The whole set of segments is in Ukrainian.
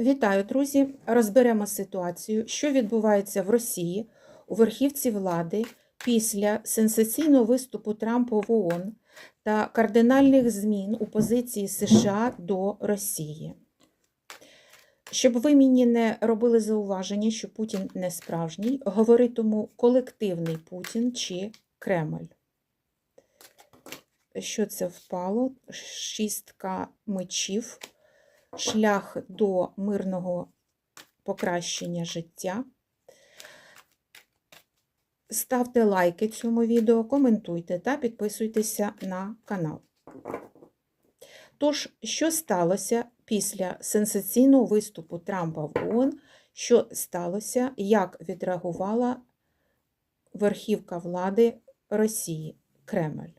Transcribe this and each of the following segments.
Вітаю, друзі! Розберемо ситуацію, що відбувається в Росії у верхівці влади після сенсаційного виступу Трампа в ООН та кардинальних змін у позиції США до Росії. Щоб ви мені не робили зауваження, що Путін не справжній, говоритиму колективний Путін чи Кремль. Що це впало? Шістка мечів шлях до мирного покращення життя. Ставте лайки цьому відео, коментуйте та підписуйтеся на канал. Тож, що сталося після сенсаційного виступу Трампа в ООН? Що сталося, як відреагувала верхівка влади Росії Кремль?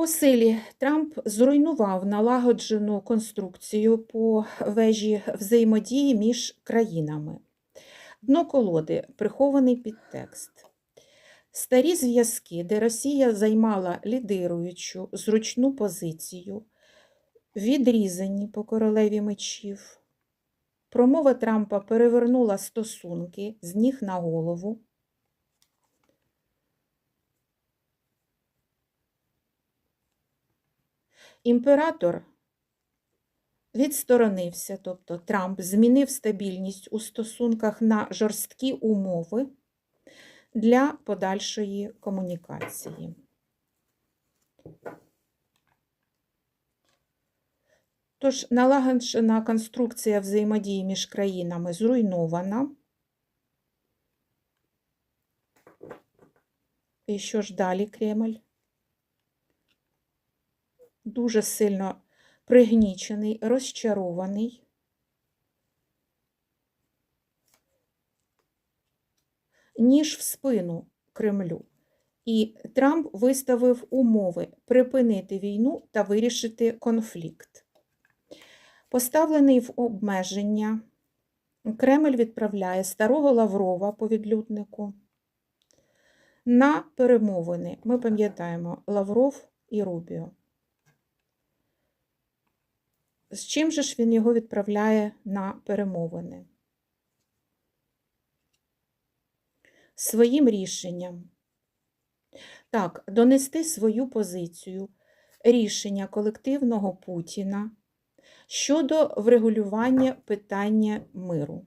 По силі Трамп зруйнував налагоджену конструкцію по вежі взаємодії між країнами. Дно колоди прихований підтекст. Старі зв'язки, де Росія займала лідируючу зручну позицію, відрізані по королеві мечів. Промова Трампа перевернула стосунки з ніг на голову. Імператор відсторонився, тобто Трамп змінив стабільність у стосунках на жорсткі умови для подальшої комунікації. Тож налагоджена конструкція взаємодії між країнами зруйнована. І що ж далі Кремль? Дуже сильно пригнічений, розчарований. Ніж в спину Кремлю. І Трамп виставив умови припинити війну та вирішити конфлікт. Поставлений в обмеження, Кремль відправляє старого Лаврова по відлюднику на перемовини. Ми пам'ятаємо Лавров і Рубіо. З чим же ж він його відправляє на перемовини? Своїм рішенням. Так, донести свою позицію рішення колективного Путіна щодо врегулювання питання миру.